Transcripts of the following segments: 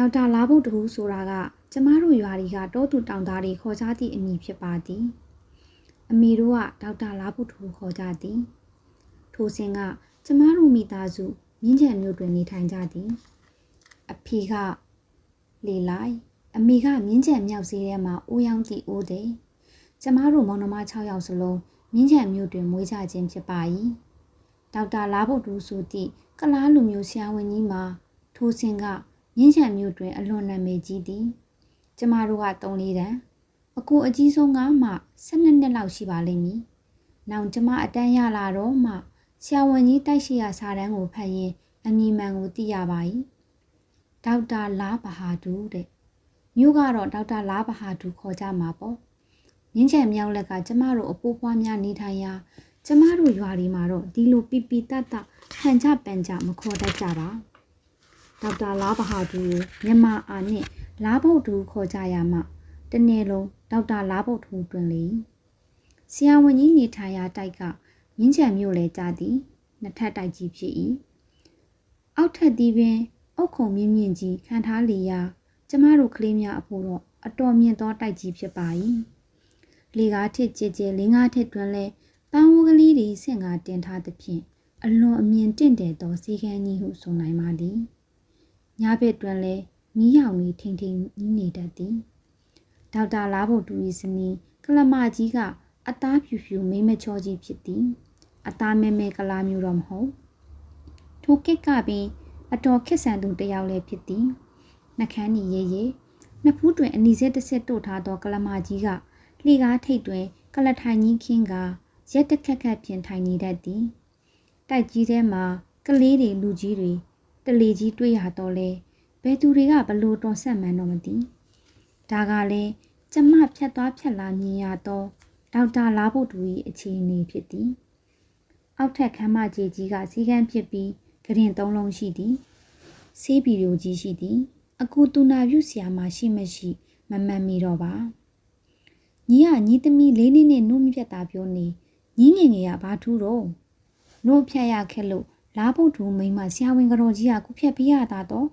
ဒေါက်တာလာဖို့တူဆိုတာကကျမတို့ရွာတွေကတောသူတောင်သားတွေခေါ်ကြသည့်အမည်ဖြစ်ပါသည်အမေတို့ကဒေါက်တာလာဖို့တူခေါ်ကြသည်ထိုစဉ်ကကျမတို့မိသားစုမြင်းချံမြို့တွင်နေထိုင်ကြသည်အဖေကလေလိုက်အမေကမြင်းချံမြောက်စေးထဲမှာအိုးရောင်းသည့်အိုးသည်ကျမတို့မောင်နှမ6ယောက်စလုံးမြင်းချံမြို့တွင်မွေးကြခြင်းဖြစ်ပါ၏ဒေါက်တာလာဖို့တူဆိုသည့်ကလားလူမျိုးဆရာဝန်ကြီးမှာထိုစဉ်က မြင်းချံမြို့တွင် အလွန်နာမည်ကြီးသည်ကျမတို့က3လေးတန်းအကူအကြီးဆုံးကမှ12နှစ်လောက်ရှိပါလိမ့်မည်။နောင်ကျမအတန်းရလာတော့မှဆရာဝန်ကြီးတိုက်ရှိရာစာတန်းကိုဖတ်ရင်အမည်မှန်ကိုသိရပါ၏။ဒေါက်တာလာဘဟာဒူတဲ့။မြို့ကတော့ဒေါက်တာလာဘဟာဒူခေါ်ကြမှာပေါ့။မြင်းချံမြောက်လက်ကကျမတို့အပိုးပွားများနေထိုင်ရာကျမတို့ရွာဒီမှာတော့ဒီလိုပီပီတတ်တဟန်ကြပန်ကြမခေါ်တတ်ကြပါ။ ဒေါက်တာလာဘဟာဒူကိုမြန်မာအာနဲ့လာဘုတ်ဒူခေါ်ကြရမှတနေ့လုံးဒေါက်တာလာဘုတ်ဒူတွင်လေဆရာဝန်ကြီးနေထိုင်ရာတိုက်ကမြင်းချံမြို့လေကြသည်နှစ်ထပ်တိုက်ကြီးဖြစ်၏အောက်ထပ်သည်ပင်အုတ်ခုံမြင့်မြင့်ကြီးခံထားလီရာကျမတို့ကလေးများအဖို့တော့အတော်မြင့်သောတိုက်ကြီးဖြစ်ပါ၏လေကားထစ်ကြဲကြဲလေးငါးထစ်တွင်လဲပန်းဝကလေးတွေဆင့်ကားတင်ထားသဖြင့်အလွန်အမြင်တင့်တယ်သောစီကန်းကြီးဟုဆိုနိုင်ပါသည် ညဘက်တွင်လဲမီးရောင်လေးထိန်ထိန်ကြီးနေတတ်သည်ဒေါက်တာလာဖို့တူဤစနီကလမကြီးကအသားဖြူဖြူမိမချောကြီးဖြစ်သည် အသားမဲမဲကလာမျိုးတော့မဟုတ်ထိုကစ်ကပင်အတော်ခက်ဆန်သူတယောက်လည်းဖြစ်သည်နှကန်းနီရဲရဲနှစ်ဖူးတွင်အနီစက်တစ်ဆက်တို့ထားသောကလမကြီးကလှေကားထိတ်တွင်ကလထိုင်ကြီးခင်းကရက်တခက်ခက်ပြင်ထိုင်နေတတ်သည်တိုက်ကြီးထဲမှာကလေးတွေလူကြီးတွေ တလီကြီးတွေ့ရတော့လဲဘယ်သူတွေကဘလို့တော်ဆက်မှန်းတော့မသိဒါကလည်းကျမဖြတ်သွားဖြတ်လာမြင်ရတော့ဒေါက်တာလာဖို့တူ၏အခြေအနေဖြစ်သည်အောက်ထက်ခမ်းမကြီးကြီးကစီကန်းဖြစ်ပြီးဂရင်သုံးလုံးရှိသည်ဆေးဗီဒီယိုကြီးရှိသည်အကူတူနာပြုဆရာမရှိမရှိမမှန်မီတော့ပါညီကညီသမီးလေးနှစ်နဲ့နှုတ်မြက်တာပြောနေညီငယ်ငယ်ကဘာထူးတော့နှုတ်ဖြတ်ရခက်လို့ လာဖို့တူမိမဆရာဝန်ကတော်ကြီးကခုဖြတ်ပြရတာတော့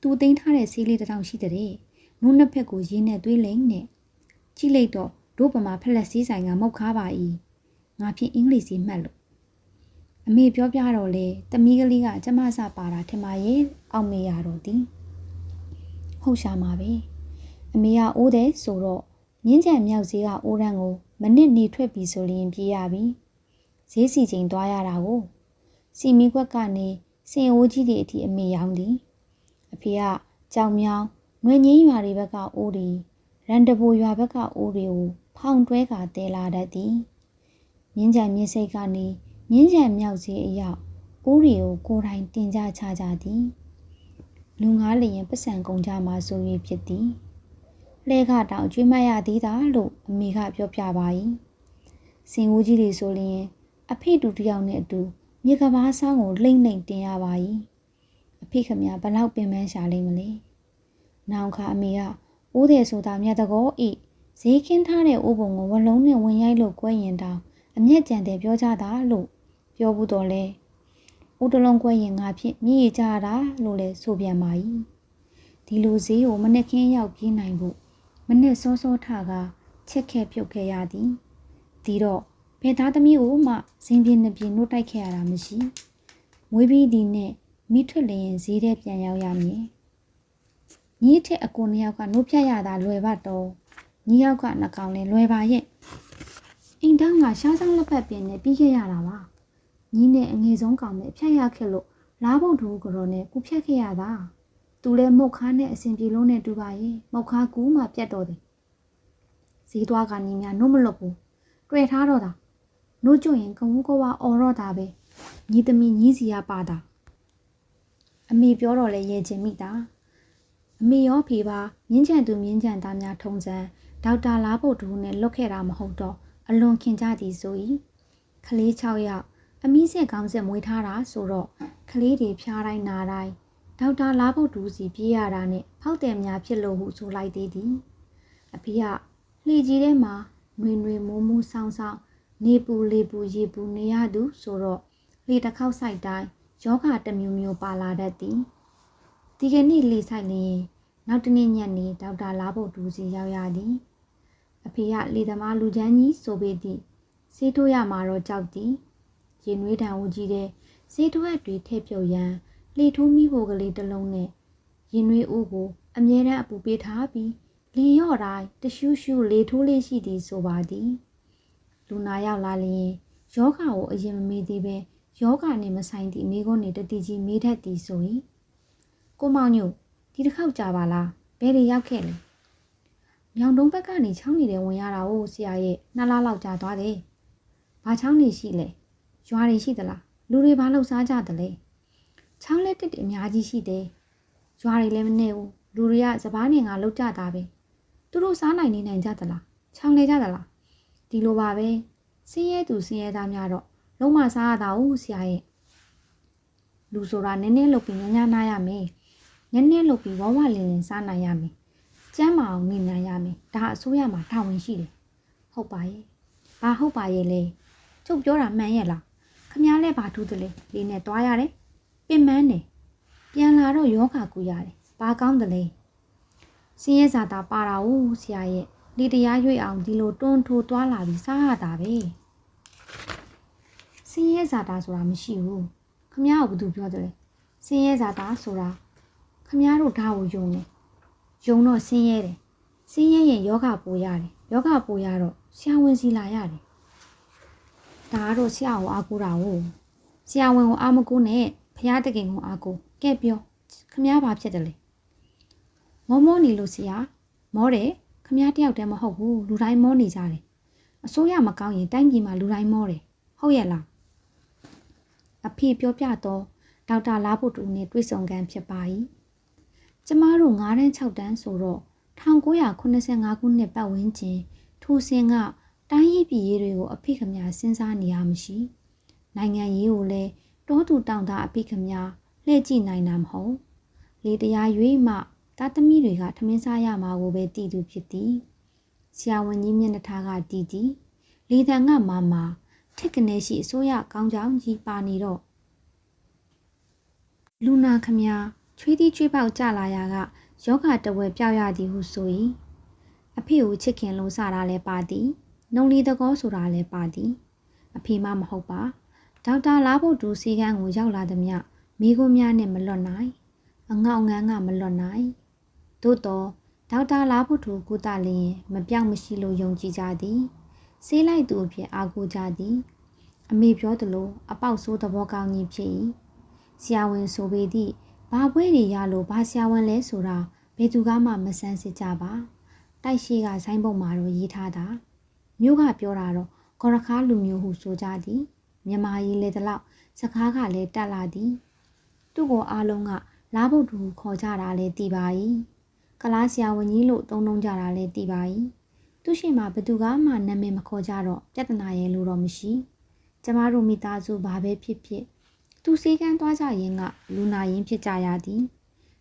သူသိမ်းထားတဲ့ဆေးလေးတစ်ထောင်ရှိတဲ့။နိုးနှစ်ဖက်ကိုရင်းနဲ့သွေးလိမ့်နဲ့။ကြည့်လိုက်တော့ဒို့ပမာဖက်လက်စည်းဆိုင်ကမောက်ခါပါ၏။ငါဖြင့်အင်္ဂလိပ်စီမှတ်လို့အမေပြောပြတော့လေတမီးကလေးကကျမစပါတာထင်ပါရဲ့အောက်မေရတော့သည်။ဟုတ်ရှာမှာပဲ။အမေကအိုးတယ်ဆိုတော့မြင်းကြံမြောက်ဈေးကအိုးရန်ကိုမနစ်နေထွက်ပြီဆိုရင်ပြေးရပြီ။ဈေးစီချိန်သွားရတာကို စီမီခွက်ကနေစင်အိုးကြီးတွေအထိအမေရောင်းသည်။အဖေကကြောင်မြောင်းငွေငင်းရွာတွေဘက်ကအိုးတွေရန်တဘူရွာဘက်ကအိုးတွေကိုဖောင်တွဲကတဲလာတတ်သည်မြင်းကြံမြင်းစိတ်ကနေမြင်းကြံမြောက်စီအရောက်အိုးတွေကိုကိုယ်တိုင်တင်ကြချကြသည်လူငါးလျင်ပတ်စံကုန်ကြမှာဆို၍ဖြစ်သည်လဲခတောင်ကျွေးမရသေးတာလို့အမေကပြောပြပါ၏စင်ဦးကြီးတွေဆိုလျင်အဖေတူတယောက်နဲ့အတူ မြေကဘာဆောင်းကိုလိမ့်လိမ့်တင်ရပါ၏အဖေခမဘလောက်ပင်ပန်းရှာလိမ့်မလဲ။နောင်ခါအမေကအိုးတယ်ဆိုတာမြတ်တကောဤဈေးခင်းထားတဲ့အိုးပုံကိုဝလုံးနဲ့ဝင်ရိုက်လို့ကွဲရင်တောင်အမျက်ကြံတယ်ပြောကြတာလို့ပြောဘူးတော့လဲ။အိုးတလုံးကွဲရင်ငါဖြင့်မြည်ရကြတာလို့လဲဆိုပြန်ပါ၏။ဒီလိုဈေးကိုမနက်ခင်းရောက်ပြေးနိုင်ဖို့မနက်စောစောထကချက်ခဲပြုတ်ခဲ့ရသည်။ဒီတော့ ဘယ်သားသမီးကိုမှဇင်းပြင်းနှပြင်းနှုတ်တိုက်ခဲ့ရတာမရှိ။မွေးပြီးဒီနဲ့မိထွက်လျင်ဈေးထဲပြန်ရောက်ရမည်ညီထက်အကူနှစ်ယောက်ကနှုတ်ဖြတ်ရတာလွယ်ပါတော့ညီယောက်ကနှကောင်လဲလွယ်ပါရဲ့အိမ်တောင်းကရှားဆောင်လက်ဖက်ပင်နဲ့ပြီးခဲ့ရတာပါညီနဲ့အငယ်ဆုံးကောင်နဲ့ဖြတ်ရခဲ့လို့လားဖို့တူကတော့နဲ့ကုဖြတ်ခဲ့ရတာသူလဲမုတ်ခါနဲ့အစဉ်ပြေလုံးနဲ့တူပါရဲ့မုတ်ခါကူးမှပြတ်တော့တယ်ဈေးသွားကညီများနှုတ်မလွတ်ဘူးတွေ့ထားတော့တာ နှုတ်ကျွရင်ကဝူးကဝါအော်တော့တာပဲညီသမီးညီစီရပါတာအမေပြောတော့လဲရဲချင်းမိတာအမေရောဖေပါမြင်းချန်သူမြင်းချန်သားများထုံစံဒေါက်တာလားဖို့တူနဲ့လွတ်ခဲ့တာမဟုတ်တော့အလွန်ခင်ကြသည်ဆို၏ကလေး6ယောက်အမိဆက်ကောင်းဆက်မွေးထားတာဆိုတော့ကလေးတွေဖျားတိုင်းနာတိုင်းဒေါက်တာလားဖို့တူစီပြေးရတာနဲ့ဖောက်တယ်များဖြစ်လို့ဟုဆိုလိုက်သေးသည်အဖေကလှေကြီးထဲမှာနွေနွေမိုးမိုးဆောင်းဆောင်း နေပူလေပူရေပူနေရသူဆိုတော့လေတစ်ခေါက်ဆိုင်တိုင်းယောဂတစ်မျိုးမျိုးပါလာတတ်သည်ဒီကနေ့လေဆိုင်လျင်နောက်တနေ့ညနေဒေါက်တာလာဖို့တူစီရောက်ရသည်အဖေကလေသမားလူချမ်းကြီးဆိုပေသည်စေးထိုးရမှာတော့ကြောက်သည်ရင်နွေးတံဦးကြီးတဲ့စေးထိုးရက်တွေထည့်ပြုတ်ရန်လှေထိုးမိဖို့ကလေးတစ်လုံးနဲ့ရင်နွေးဦးကိုအမြဲတမ်းအပူပေးထားပြီးလင်ရော့တိုင်းတရှူးရှူးလေထိုးလေးရှိသည်ဆိုပါသည် လူနာရောက်လာလျင်ယောဂါကိုအရင်မမေးသေးပဲယောဂါနဲ့မဆိုင်သည့်မိကုန်းနေတတိကြီးမေးတတ်သည်ဆို၏ကိုမောင်ညို့ဒီတစ်ခေါက်ကြာပါလားဘယ်တွေရောက်ခဲ့လဲမြောင်တုံးဘက်ကနေချောင်းနေတဲ့ဝင်ရတာကိုဆရာရဲ့နှစ်လားလောက်ကြာသွားတယ်ဘာချောင်းနေရှိလဲရွာတွေရှိသလားလူတွေဘာလို့စားကြသလဲချောင်းလက်တစ်တွေအများကြီးရှိတယ်ရွာတွေလည်းမနေဘူးလူတွေကစပားနေငါလောက်ကြတာပဲသူတို့စားနိုင်နေနိုင်ကြသလားချောင်းလေကြသလား ဒီလိုပါပဲစင်းရဲသူစင်းရဲသားများတော့လုံးမစားရတာဟုတ်ဆရာရဲ့လူဆိုတာနည်းနည်းလုပ်ပြီးညညနားရမယ်နည်းနည်းလုပ်ပြီးဝဝလင်းလင်းစားနိုင်ရမယ်ကျမ်းမအောင်နေနိုင်ရမယ်ဒါအစိုးရမှာတာဝန်ရှိတယ်ဟုတ်ပါရဲ့ဘာဟုတ်ပါရဲ့လဲကျုပ်ပြောတာမှန်ရဲ့လားခမားလဲဘာထူးတယ်လဲလေးနဲ့သွားရတယ်ပင်မန်းတယ်ပြန်လာတော့ယောဂကူရတယ်ဘာကောင်းတယ်လဲစင်းရဲစာတာပါတာဟုတ်ဆရာရဲ့ နေတရားရွေ့အောင်ဒီလိုတွန်းထိုးတွားလာပြီးစားရတာပဲစင်းရဲဇာတာဆိုတာမရှိဘူးခမည်းတော်ကဘာပြောတယ်စင်းရဲဇာတာဆိုတာခမည်းတော်ဓာတ်ကိုယုံတယ်ယုံတော့စင်းရဲတယ်စင်းရဲရင်ယောဂပိုးရတယ်ယောဂပိုးရတော့ဆရာဝန်စီလာရတယ်ဒါကတော့ဆရာကိုအားကိုးတာကိုဆရာဝန်ကိုအားမကိုးနဲ့ဖရာတခင်ကိုအားကိုးကဲပြောခမည်းဘာဖြစ်တယ်လဲမောမောနေလို့ဆရာမောတယ် ခမ ्या တယောက်တည်းမဟုတ်ဘူးလူတိုင်းမောနေကြတယ်အစိုးရမကောင်းရင်တိုင်းပြည်မှာလူတိုင်းမောတယ်ဟုတ်ရဲ့လားအဖေပြောပြတော့ဒေါက်တာလာဖို့တူနဲ့တွေ့ဆုံကန်ဖြစ်ပါ၏ကျမတို့9တန်း6တန်းဆိုတော့1985ခုနှစ်ပတ်ဝန်းကျင်ထိုစင်ကတိုင်းရေးပြည်ရေးတွေကိုအဖေခမစဉ်းစားနေရမရှိနိုင်ငံရေးကိုလည်းတောသူတောင်သားအဖေခမလှည့်ကြည့်နိုင်တာမဟုတ်လေတရားရွေးမှ သားသမီးတွေကထမင်းစားရမှာကိုပဲတည်သူဖြစ်သည်ဆရာဝန်ကြီးမျက်နှာထားကတည်သည်လေတံကမာမာထက်ကနေရှိအစိုးရကောင်းကြောင်ကြီးပါနေတော့လူနာခမချွေးသီးချွေးပေါက်ကြလာရာကယောဂတဝဲပြောက်ရသည်ဟုဆို၏အဖေကိုချစ်ခင်လို့စတာလည်းပါသည်နှုံလီတကောဆိုတာလည်းပါသည်အဖေမမဟုတ်ပါဒေါက်တာလာဖို့တူစီကန်းကိုရောက်လာသည်မြမိခိုးများနဲ့မလွတ်နိုင်အငေါငန်းကမလွတ်နိုင် သို့တော့ဒေါက်တာလာဖို့တူကုသလျင်မပြောင်းမရှိလို့ယုံကြည်ကြသည်ဆေးလိုက်သူအဖြစ်အားကိုးကြသည် အမေပြောသလိုအပေါက်ဆိုးသဘောကောင်းကြီးဖြစ်၏ဆရာဝန်ဆိုပေသည့်ဘာပွဲတွေရလို့ဘာဆရာဝန်လဲဆိုတာဘယ်သူကမှမဆန်းစစ်ကြပါတိုက်ရှိကဆိုင်းပုံမှာတော့ရေးထားတာမြို့ကပြောတာတော့ကောရခါလူမျိုးဟုဆိုကြသည်မြန်မာရေးလေတလောက်စကားကလည်းတက်လာသည် သူ့ကိုအားလုံးကလားဗုဒ္ဓဟူခေါ်ကြတာလည်းတည်ပါ၏ ကလားဆရာဝန်ကြီးလို့သုံးနှုံးကြတာလည်းတည်ပါ၏သူရှိမှဘသူကမှနာမည်မခေါ်ကြတော့ပြဿနာရဲ့လို့တော့မရှိကျမတို့မိသားစုဘာပဲဖြစ်ဖြစ်သူစေကန်းသွားကြရင်ကလူနာရင်ဖြစ်ကြရသည်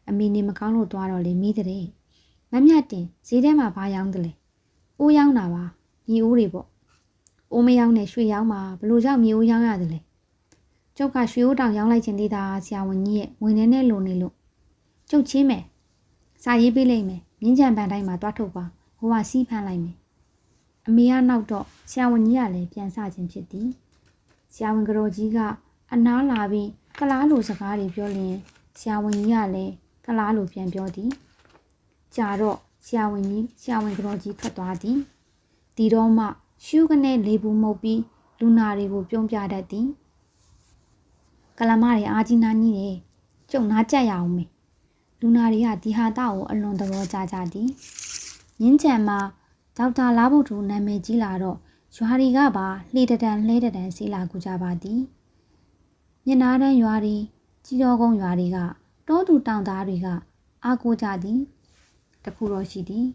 အမေနေမကောင်းလို့သွားတော့လေမိတဲ့မမြတ်တင်ဈေးထဲမှာဘာရောင်းတယ်လဲအိုးရောင်းတာပါမြေအိုးတွေပေါ့အိုးမရောင်းနဲ့ရွှေရောင်းမှာဘလို့ကြောင့်မြေအိုးရောင်းရတယ်လဲကျုပ်ကရွှေအိုးတောင်ရောင်းလိုက်ခြင်းသေးတာဆရာဝန်ကြီးရဲ့ဝင်နေနဲ့လုံနေလို့ကျုပ်ချင်းမယ် စာရေးပေးလိုက်မယ်မြင်းကြံပန်တိုင်းမှာတွားထုတ်ပါဟိုကစီးဖမ်းလိုက်မယ်အမေကနောက်တော့ဆရာဝန်ကြီးကလည်းပြန်ဆခြင်းဖြစ်သည်ဆရာဝန်ကတော်ကြီးကအနားလာပြီးကလားလိုစကားတွေပြောလျင်ဆရာဝန်ကြီးကလည်းကလားလိုပြန်ပြောသည်ကြာတော့ဆရာဝန်ကြီးဆရာဝန်ကတော်ကြီးထွက်သွားသည်ဒီတော့မှရှုကနေလေဘူးမှုတ်ပြီးလူနာတွေကိုပြုံးပြတတ်သည်ကလမတွေအားကြီးနားကြီးတယ်ကျုံနာကြက်ရအောင်မေ လူနာတွေကဒီဟာတာကိုအလွန်သဘောကျကြသည်မြင်းချံမှာဒေါက်တာလာဘုတ်ထူနာမည်ကြီးလာတော့ရွာတွေကပါလှေတတန်လှဲတတန်စီးလာကူကြပါသည်မြနာတန်းရွာတွေကြီးတော်ကုန်းရွာတွေကတောသူတောင်သားတွေကအားကိုးကြသည်တခုတော့ရှိသည်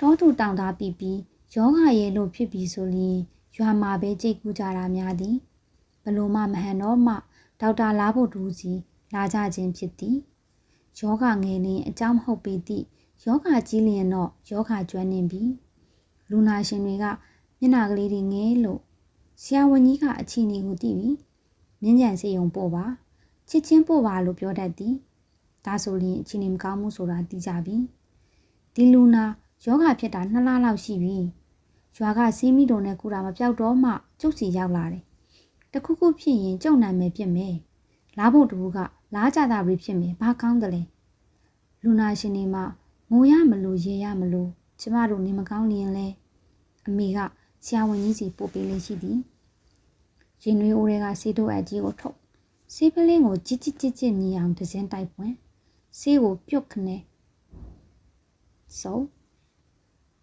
တောသူတောင်သားပြီးပြီးယောဂရဲ့လို့ဖြစ်ပြီးဆိုရင်ရွာမှာပဲကြိတ်ကူးကြတာများသည်ဘလို့မှမဟန်တော့မှဒေါက်တာလာဖို့တူစီလာကြခြင်းဖြစ်သည် ယောဂငယ်လင်းအကြောင်းမဟုတ်ပေသည့်ယောဂကြီးလျင်တော့ယောဂကျွမ်းနေပြီလူနာရှင်တွေကမျက်နှာကလေးတွေငဲလို့ဆရာဝန်ကြီးကအချီနေကိုသိပြီမြင်းကြံစေယုံပို့ပါချစ်ချင်းပို့ပါလို့ပြောတတ်သည်ဒါဆိုရင်အချိန်နေမကောင်းဘူးဆိုတာသိကြပြီဒီလူနာယောဂဖြစ်တာနှစ်လလောက်ရှိပြီရွာကစီးမီတုံနဲ့ကူတာမပြောက်တော့မှကျုပ်စီရောက်လာတယ်တခုခုဖြစ်ရင်ကျုံနာမယ်ဖြစ်မယ်လားဖို့တူက လားကြတာတွေဖြစ်မယ်ဘာကောင်းတယ်လဲလူနာရှင်နေမှာငိုရမလို့ရေရမလို့ကျမတို့နေမကောင်းလျင်လဲအမေကဆရာဝန်ကြီးစီပို့ပေးလေးရှိသည်ရင်နွေးအိုးတွေကဆေးတို့အကြီးကိုထုတ်ဆေးပလင်းကိုကြစ်ကြစ်ကြစ်ကြစ်မြည်အောင်ဒဇင်းတိုက်ပွင့်ဆေးကိုပြုတ်ခနဲ့ဆို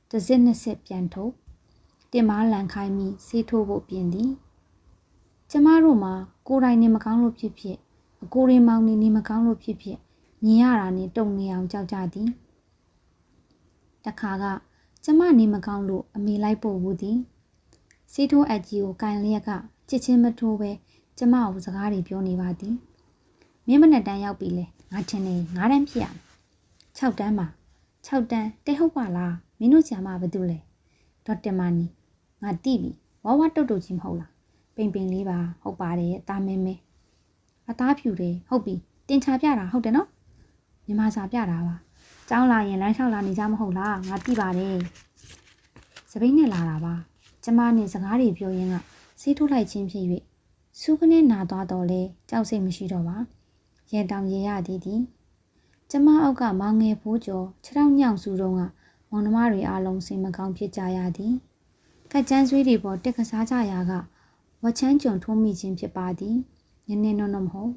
ဒဇင်းနှစ်ဆက်ပြန်ထုတ်တင်မားလန်ခိုင်းပြီးဆေးထိုးဖို့ပြင်သည် ကျမတို့မှာကိုယ်တိုင်နေမကောင်းလို့ဖြစ်ဖြစ် အကိုရင်မောင်နေနေမကောင်းလို့ဖြစ်ဖြစ်မြင်ရတာနဲ့တုံနေအောင်ကြောက်ကြသည်တခါကကျမနေမကောင်းလို့အမေလိုက်ပို့ဘူးသည်ဆေးထိုးအကြီးကိုကန်လျက်ကချစ်ချင်းမထိုးပဲကျမကိုစကားတွေပြောနေပါသည်မင်းမနဲ့တန်းရောက်ပြီလေငါထင်နေ9တန်းဖြစ်ရမယ်6တန်းမှာ6တန်းတဲ့ဟုတ်ပါလားမင်းတို့ဆရာမဘာတူလဲဒေါက်တာမနီငါတိပြီဝါဝတုတ်တုတ်ချင်းမဟုတ်လားပိန်ပိန်လေးပါဟုတ်ပါတယ်တာမဲမဲ အသားဖြူတယ်ဟုတ်ပြီတင်ချပြတာဟုတ်တယ်နော်မြမစာပြတာပါကျောင်းလာရင်လမ်းလျှောက်လာနေကြမဟုတ်လားငါတိပါတယ်စပိန်နဲ့လာတာပါကျမနဲ့စကားတွေပြောရင်းကဆေးထိုးလိုက်ခြင်းဖြစ်၍စူးကနေနာသွားတော့လေကြောက်စိတ်မရှိတော့ပါရဲတောင်ရဲရသည်သည်ကျမအောက်ကမောင်ငယ်ဖိုးကျော်ခြေထောက်ညောင်စုတုံးကမောင်နှမတွေအားလုံးစိတ်မကောင်းဖြစ်ကြရသည်ကကြမ်းဆွေးတွေပေါ်တက်ကစားကြရာကဝချမ်းကြုံထိုးမိခြင်းဖြစ်ပါသည်န ည်းနည်းနော်နော်မဟုတ်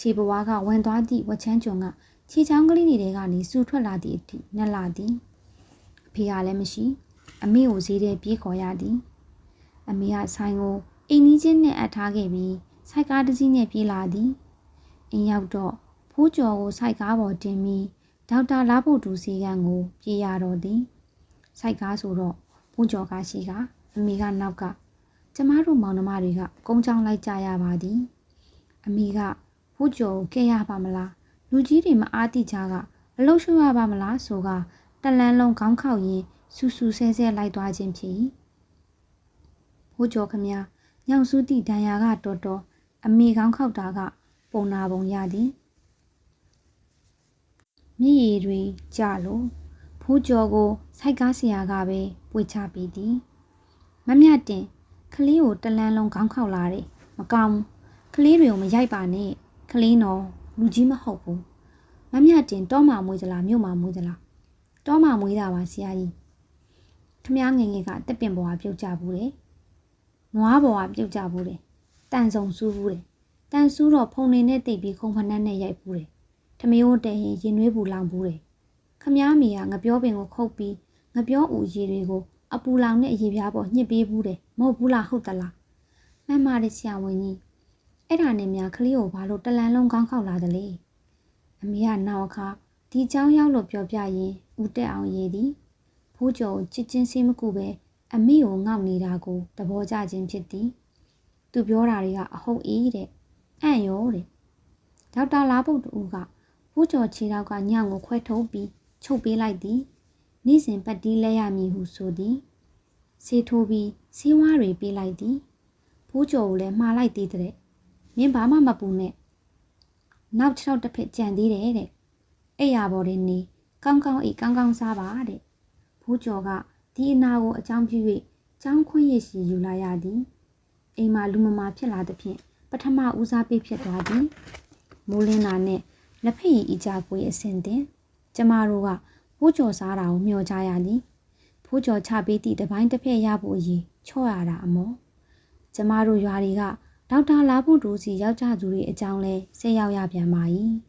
ခြေပွားကဝင်သွားသည့်ဝချမ်းကြုံကခြေချောင်းကလေးတွေကနေစူထွက်လာသည့်အထိနှက်လာသည်အဖေကလည်းမရှိအမေကိုဈေးထဲပြေးခေါ်ရသည်အမေကဆိုင်ကိုအိမ်နီးချင်းနဲ့အပ်ထားခဲ့ပြီးစိုက်ကားတစ်စီးနဲ့ပြေးလာသည်အင်းရောက်တော့ဖိုးကျော်ကိုစိုက်ကားပေါ်တင်ပြီးဒေါက်တာလာဖို့တူစီကံကို ပြေးရတော့သည်စိုက်ကားဆိုတော့ဖိုးကျော်ကရှိကအမေကနောက်ကကျမတို့မောင်နှမတွေကကုန်းချောင်းလိုက်ကြရပါသည် အမေကဖိုးကျော်ကိုကဲရပါမလားလူကြီးတွေမအားတိကြကအလုရှုရပါမလားဆိုကတလန်းလုံးခေါင်းခောက်ရင်းဆူဆူဆဲဆဲလိုက်သွားခြင်းဖြစ်၏ဖိုးကျော်ခမညောင်စုတိဒဏ်ရာကတော်တော်အမေကောင်းခောက်တာက ပုံနာပုံရသည်မြည်ရည်တွေကြလို့ဖိုးကျော်ကိုစိုက်ကားဆရာကပဲပွေချပေးသည်မမြတ်တင်ကလေးကိုတလန်းလုံးခေါင်းခောက်လာတယ်မကောင်း ကလေးတွေကိုမရိုက်ပါနဲ့ကလေးနော်လူကြီးမဟုတ်ဘူးမမြတ်တင်တောမှာမွေးသလားမြို့မှာမွေးသလားတောမှာမွေးတာပါဆရာကြီးခမည်းငငယ်ကတက်ပင်ပေါ်ကပြုတ်ကြဘူးတယ်နွားပေါ်ကပြုတ်ကြဘူးတယ်တန်ဆုံစူးဘူးတယ်တန်စူးတော့ဖုန်နေနဲ့တိတ်ပြီးခုံဖနက်နဲ့ရိုက်ဘူးတယ်ထမင်းဝတဲရင်ရင်နွေးပူလောင်ဘူးတယ်ခမည်းမီကငပြောပင်ကိုခုတ်ပြီးငပြောဦးရည်တွေကိုအပူလောင်နဲ့အရေပြားပေါ်ညှစ်ပေးဘူးတယ်မဟုတ်ဘူးလားဟုတ်သလားမှန်ပါတယ်ဆရာဝန်ကြီး အဲ့ဒါနဲ့များကလေးကိုဘာလို့တလန်လုံးကောင်းခောက်လာသလဲအမေကနောက်အခါဒီเจ้าရောက်လို့ပြောပြရင်ဦးတက်အောင်ရေးသည်ဖိုးကျော်ချစ်ချင်းစေးမကူပဲအမေကိုငေါက်နေတာကိုသဘောကျခြင်းဖြစ်သည်သူပြောတာတွေကအဟုတ်အေးတဲ့အံ့ရောတဲ့ဒေါက်တာလာပုတ်တူကဖိုးကျော်ခြေထောက်ကညောင်ကိုခွဲထုတ်ပြီးချုပ်ပေးလိုက်သည်နေ့စဉ်ပတ်တီးလဲရမည်ဟုဆိုသည်ဆေးထိုးပြီးဆေးဝါးတွေပေးလိုက်သည်ဖိုးကျော်ကိုလည်းမှားလိုက်သေးတဲ့ မင်းဘာမှမပူနဲ့နောက်၆တစ်ဖက်ကြံသေးတယ်တဲ့အဲ့ရပေါ်တွေနေကောင်းကောင်းအိကောင်းကောင်းစားပါတဲ့ဖိုးကျော်ကဒီအနာကိုအကြောင်းပြု၍ကျောင်းခွင့်ရရှိယူလာရသည်အိမ်မှာလူမမာဖြစ်လာသဖြင့်ပထမဦးစားပေးဖြစ်သွားသည်မိုးလင်းတာနဲ့လက်ဖက်ရည်အကြကွေးအဆင်တင်ကျမတို့ကဖိုးကျော်စားတာကိုမျှော်ကြရသည်ဖိုးကျော်ချပေးသည့်တပိုင်းတစ်ဖက်ရဖို့အရေးချော့ရတာအမောကျမတို့ရွာတွေက ဒေါက်တာလာဖို့တူစီယောက်ျားသူတွေအကြောင်းလဲဆက်ရောက်ရပြန်ပါ၏